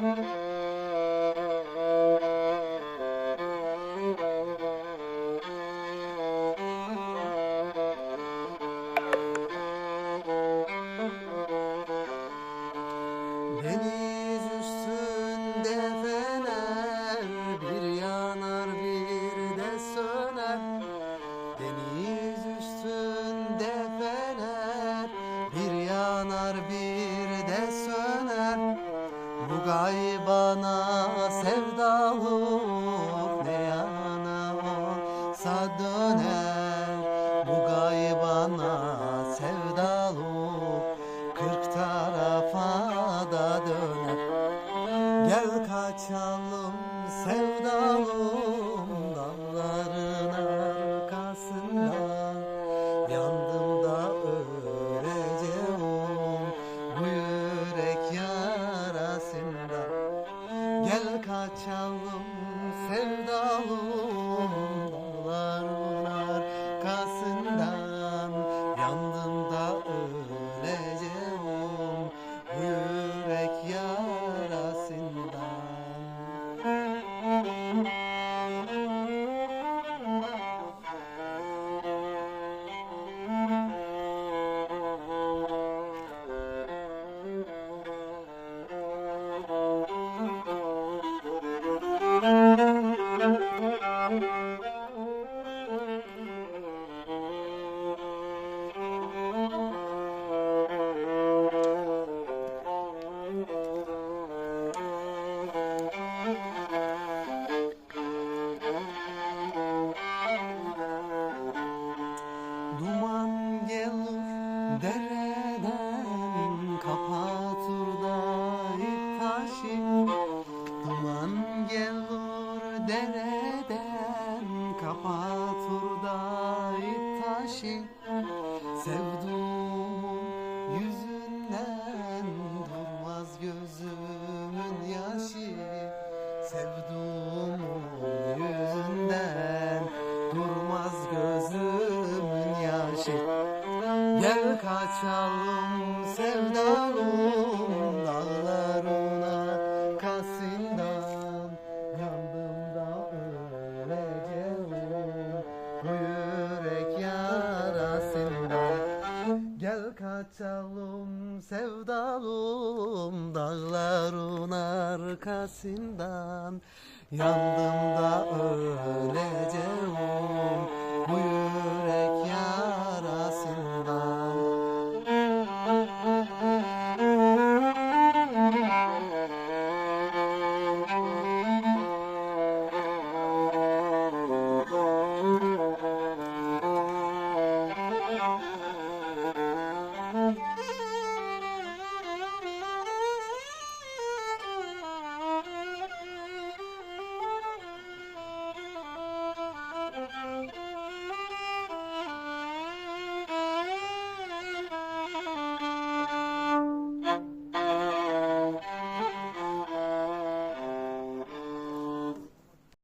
Deniz üstünde fener bir yanar bir de söner. Deniz üstünde fener bir yanar bir bu gaybana sevdalık ne yana olsa döner. Bu gaybana sevdalık kırk tarafa da döner. Gel kaçalım sevdalık Gel kapatır dağ taşı Sevduğumun yüzünden durmaz gözümün yaşı. Sevduğumun yüzünden durmaz gözümün yaşı. Gel kaçalım sevdalım kaçalım sevdalım dağların arkasından. Yandım da